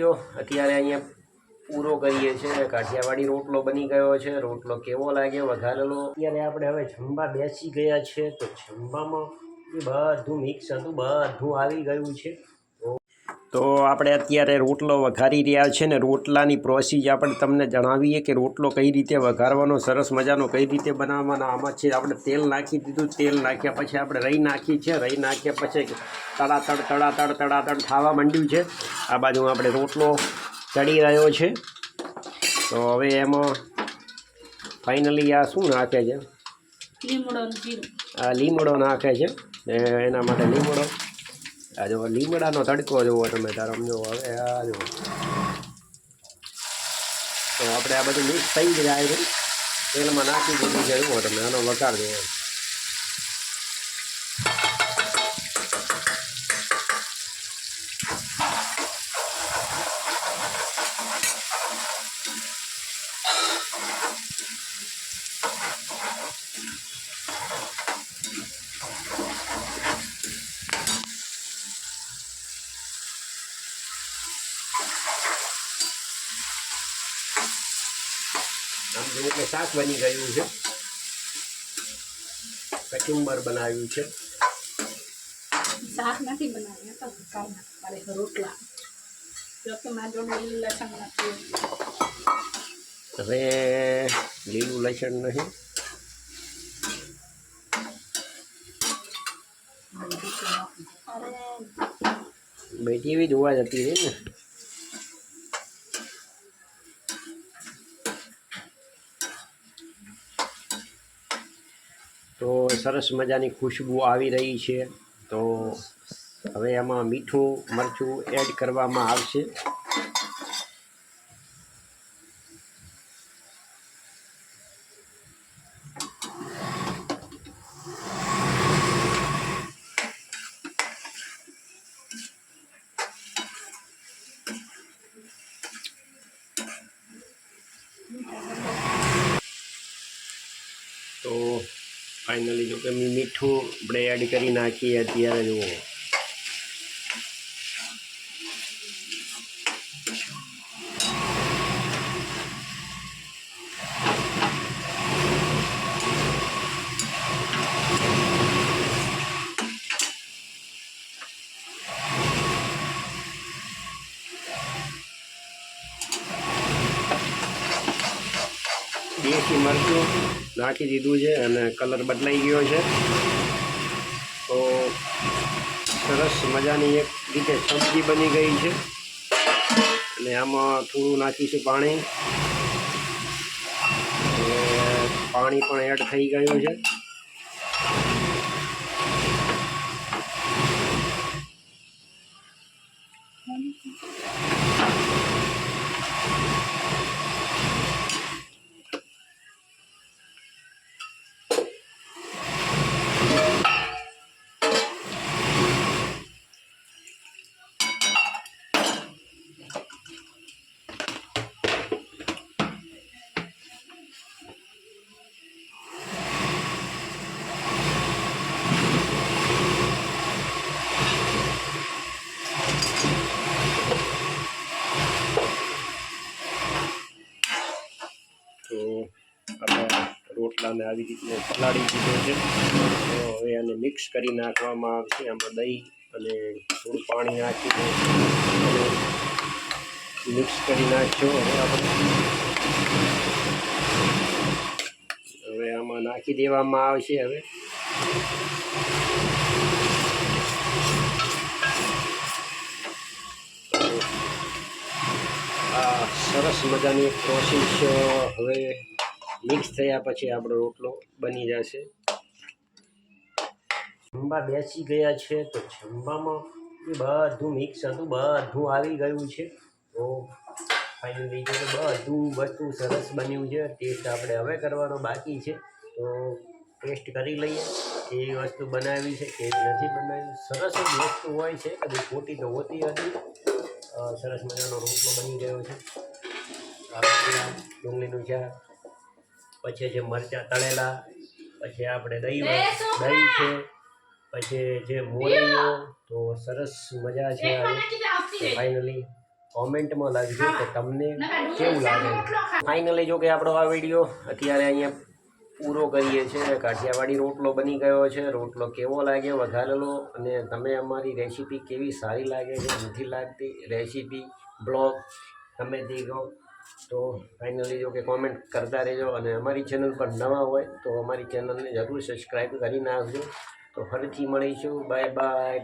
જો અત્યારે અહીંયા પૂરો કરીએ છીએ કાઠિયાવાડી રોટલો બની ગયો છે. રોટલો કેવો લાગ્યો, વઘારેલો? અત્યારે આપણે હવે જમવા બેસી ગયા છે. તો જમવામાં બધું મિક્સ હતું, બધું આવી ગયું છે. તો આપણે અત્યારે રોટલો વઘારી રહ્યા છે ને રોટલાની પ્રોસીજ આપણે તમને જણાવીએ કે રોટલો કઈ રીતે વઘારવાનો સરસ મજાનો કઈ રીતે બનાવવાનો આમાં છે આપણે તેલ નાખી દીધું તેલ નાખ્યા પછી આપણે રહી નાખી છે રહી નાખ્યા પછી તળાતળ તળાતળ તળાતળ થવા માંડ્યું છે. આ બાજુ આપણે રોટલો ચડી રહ્યો છે. તો હવે એમાં ફાઇનલી આ શું નાખે છે? લીમડો આ લીમડો નાખે છે એના માટે લીમડો આ જો લીમડાનો તડકો જોવો તમે, તાર સમજો. હવે આ જો. તો આપણે આ બધું મિક્સ થઈ જાય તેલમાં નાખી દીધું છે, જુઓ તમે, આનો વઘાર જુઓ આમ જોયું કે શાક બની ગયું છે. કચુંબર બનાવ્યું છે. શાક નથી બનાવ્યા તો રોટલા. હવે લીલું લસણ નહીં. બેટી એવી જોવા જતી રહી ને. તો સરસ મજાની ખુશ્બુ આવી રહી છે. તો હવે એમાં મીઠું, મરચું એડ કરવામાં આવશે તો ફાઇનલી જો કે મીઠું આપણે એડ કરી નાખીએ અત્યારે જુઓ. દેશી મરચું. નાખી દીધું છે અને કલર બદલાઈ ગયો છે. તો સરસ મજાની એક રીતે સબ્જી બની ગઈ છે. અને આમાં થોડું નાખીશું પાણી. પાણી પણ એડ થઈ ગયું છે. રોટલાને આવી રીતે પલાળી દીધો છે. તો હવે આને મિક્સ કરી નાખવામાં આવશે. આમાં દહીં અને થોડું પાણી નાખીને મિક્સ કરી નાખજો હવે આપણે હવે આમાં નાખી દેવામાં આવશે હવે. સરસ મજાની પ્રોસેસ હવે મિક્સ થયા પછી આપણો રોટલો બની જશે. જમવા બેસી ગયા છે તો જમવામાં બધું મિક્સ હતું, બધું આવી ગયું છે. તો ફાઇનલી જો બધું વસ્તુ સરસ બન્યું છે ટેસ્ટ આપણે હવે કરવાનો બાકી છે. તો ટેસ્ટ કરી લઈએ કેવી વસ્તુ બનાવી છે કેવી નથી બનાવી. સરસ વસ્તુ હોય છે, કદી ખોટી તો હોતી હતી સરસ મજાનો રોટલો બની ગયો છે. આપણે ડુંગળીનું શાક પછી જે મરચાં તળેલા પછી આપણે દહીં દહીં છે પછી જે મોરીઓ તો સરસ મજા છે ફાઇનલી કોમેન્ટમાં લાગજો કે તમને કેવું લાગે. ફાઇનલી જો કે આપણો આ વીડિયો અત્યારે અહીંયા પૂરો કરીએ છીએ. કાઠિયાવાડી રોટલો બની ગયો છે. રોટલો કેવો લાગ્યો વઘારેલો અને તમે અમારી રેસીપી કેવી સારી લાગે છે નથી લાગતી? રેસીપી બ્લોગ તમે તે કહો, તો ફાઇનલી જો કે કોમેન્ટ કરતા રહેજો. અને અમારી ચેનલ પર નવા હોય, તો અમારી ચેનલને જરૂર સબસ્ક્રાઈબ કરી નાખજો. તો ફરીથી મળીશું. Bye bye